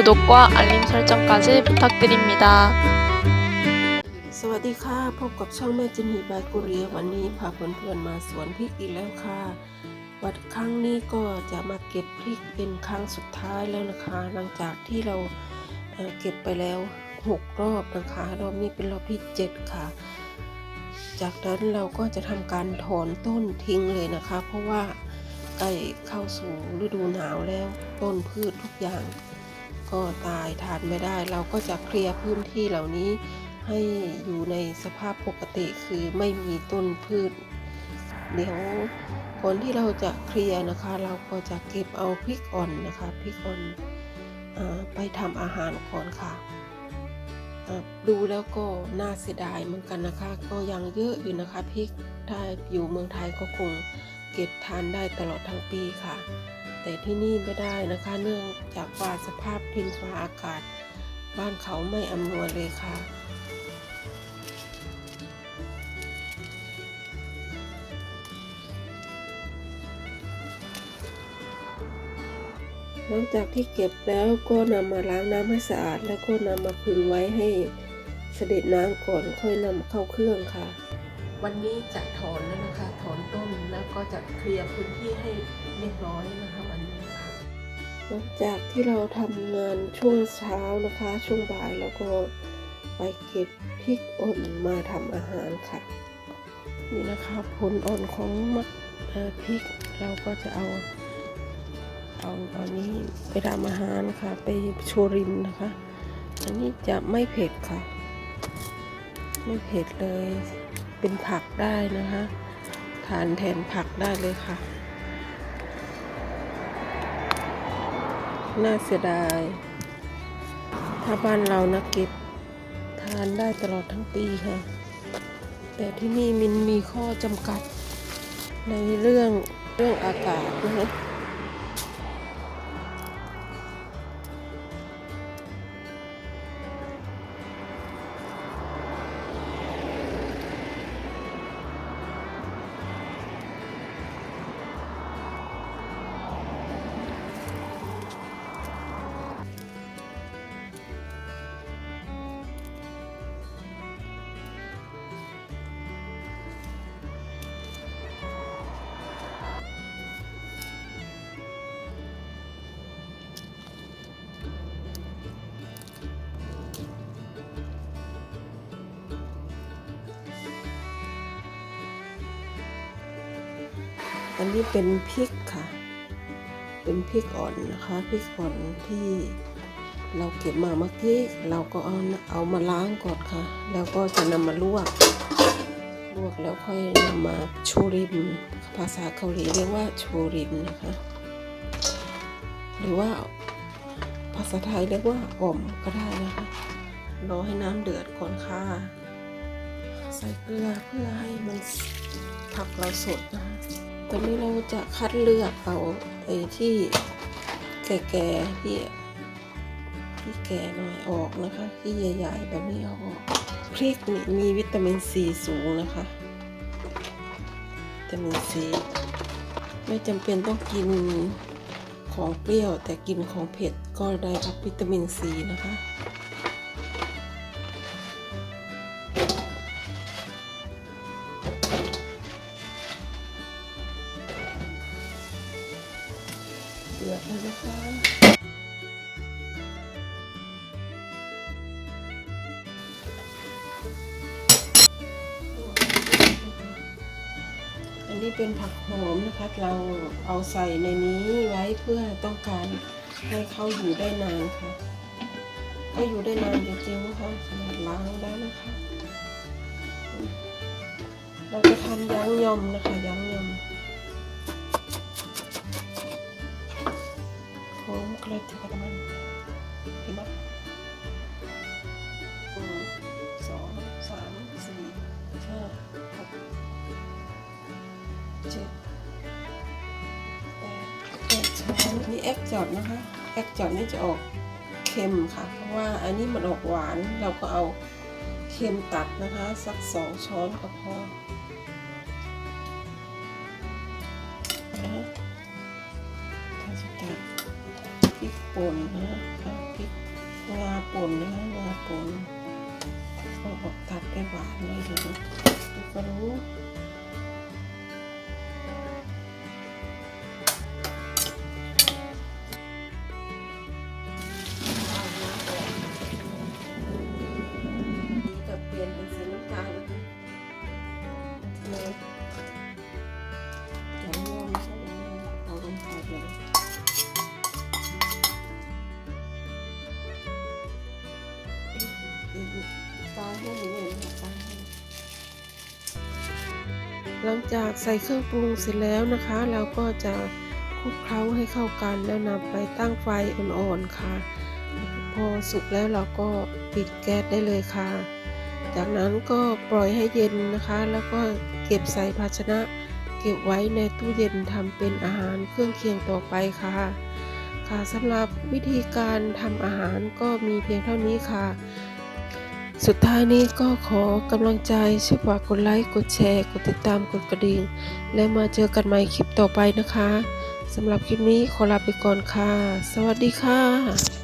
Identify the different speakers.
Speaker 1: 구독과 알림 설정까지 부탁드립니다.
Speaker 2: สวัสดีค่ะ พบกับช่องแม่จินนีบายกุเรียวันนี้พาเพื่อนๆมาสวนพริกอีกแล้วค่ะ วันครั้งนี้ก็จะมาเก็บพริกเป็นครั้งสุดท้ายแล้วนะคะ หลังจากที่เราเอ่อเก็บไปแล้วหกรอบนะคะรอบนี้เป็นรอบที่เจ็ดค่ะ จากนั้นเราก็จะทำการถอนต้นทิ้งเลยนะคะ เพราะว่าใกล้เข้าสู่ฤดูหนาวแล้วต้นพืชทุกอย่าง ก็ตายทานไม่ได้ เราก็จะเคลียร์พื้นที่เหล่านี้ให้อยู่ในสภาพปกติคือไม่มีต้นพืช เดี๋ยวก่อนที่เราจะเคลียร์นะคะ เราก็จะเก็บเอาพริกอ่อนนะคะพริกอ่อนอไปทำอาหารก่อนค่ะดูแล้วก็น่าเสียดายเหมือนกันนะคะ ก็ยังเยอะอยู่นะคะพริกถ้าอยู่เมืองไทยก็คงเก็บทานได้ตลอดทั้งปีค่ะ แต่ที่นี่ไม่ได้นะคะ เนื่องจากว่าสภาพดินฟ้าอากาศ บ้านเขาไม่อำนวยเลยค่ะ หลังจากที่เก็บแล้วก็นำมาล้างน้ำให้สะอาด แล้วก็นำมาพึงไว้ให้เสด็จน้ำก่อนค่อยนำเข้าเครื่องค่ะ วันนี้จะถอนแล้วนะคะ ถอนต้นแล้วก็จะเคลียร์พื้นที่ให้เรียบร้อยนะคะวันนี้ค่ะ หลังจากที่เราทำงานช่วงเช้านะคะ ช่วงบ่ายแล้วก็ไปเก็บพริกอ่อนมาทำอาหารค่ะ นี่นะคะผลอ่อนของมะเอ่อพริกเราก็จะเอาเอาอันนี้ไปทำอาหารค่ะ ไปโชรินนะคะ อันนี้จะไม่เผ็ดค่ะ ไม่เผ็ดเลยเป็นผักได้นะคะ ทานแทนผักได้เลยค่ะ น่าเสียดาย ถ้าบ้านเรานะเก็บทานได้ตลอดทั้งปีค่ะ แต่ที่นี่มันมีข้อจำกัดในเรื่องเรื่องอากาศนะคะ อันนี้เป็นพริกค่ะ เป็นพริกอ่อนนะคะพริกอ่อนที่เราเก็บมาเมื่อกี้เราก็เอาเอามาล้างก่อนค่ะ แล้วก็จะนำมาลวก ลวกแล้วค่อยนำมาชูริม ภาษาเกาหลีเรียกว่าชูริมนะคะ หรือว่าภาษาไทยเรียกว่าอ่อมก็ได้นะคะรอให้น้ำเดือดก่อนค่ะใส่เกลือเพื่อให้มันผักเราสดนะคะ ตอนนี้เราจะคัดเลือกเอาไอ้ที่แก่ๆที่ที่แก่หน่อยออกนะคะ ที่ใหญ่ๆแบบนี้เอาออกพริกนี่มีวิตามินซีสูงนะคะวิตามินซีไม่จำเป็นต้องกินของเปรี้ยวแต่กินของเผ็ดก็ได้รับวิตามินซีนะคะ เดือดแล้วนะคะอันนี้เป็นผักหอมนะคะเราเอาใส่ในนี้ไว้เพื่อต้องการให้เขาอยู่ได้นานค่ะก็อยู่ได้นานจริงๆนะคะขนาดล้างแล้วนะคะ เราจะทำยั้งยำนะคะยั้ง ยำ home creative naman. Diba? หนึ่งสองสามสี่ห้าหกเจ็ดแปดแปดช้อนนี่แอกจอดนะคะ แอกจอดนี่จะออกเค็มค่ะ เพราะว่าอันนี้มันออกหวานเราก็เอาเค็มตัดนะคะ สักสองช้อนก็พอ ป่นนะคะพริกงาป่นนะคะาป่นก็ตัดไปหวานเลยนะทุกคนรู้ ตาให้หนูเห็นตาหลังจากใส่เครื่องปรุงเสร็จแล้วนะคะ เราก็จะคลุกเคล้าให้เข้ากันแล้วนำไปตั้งไฟอ่อนๆค่ะ พอสุกแล้วเราก็ปิดแก๊สได้เลยค่ะ จากนั้นก็ปล่อยให้เย็นนะคะ แล้วก็เก็บใส่ภาชนะ เก็บไว้ในตู้เย็นทำเป็นอาหารเครื่องเคียงต่อไปค่ะ ค่ะสำหรับวิธีการทำอาหารก็มีเพียงเท่านี้ค่ะ สุดท้ายนี้ก็ขอกำลังใจช่วยฝากกดไลค์ กดแชร์ กดติดตาม กดกระดิ่ง และมาเจอกันใหม่คลิปต่อไปนะคะสำหรับคลิปนี้ขอลาไปก่อนค่ะ สวัสดีค่ะ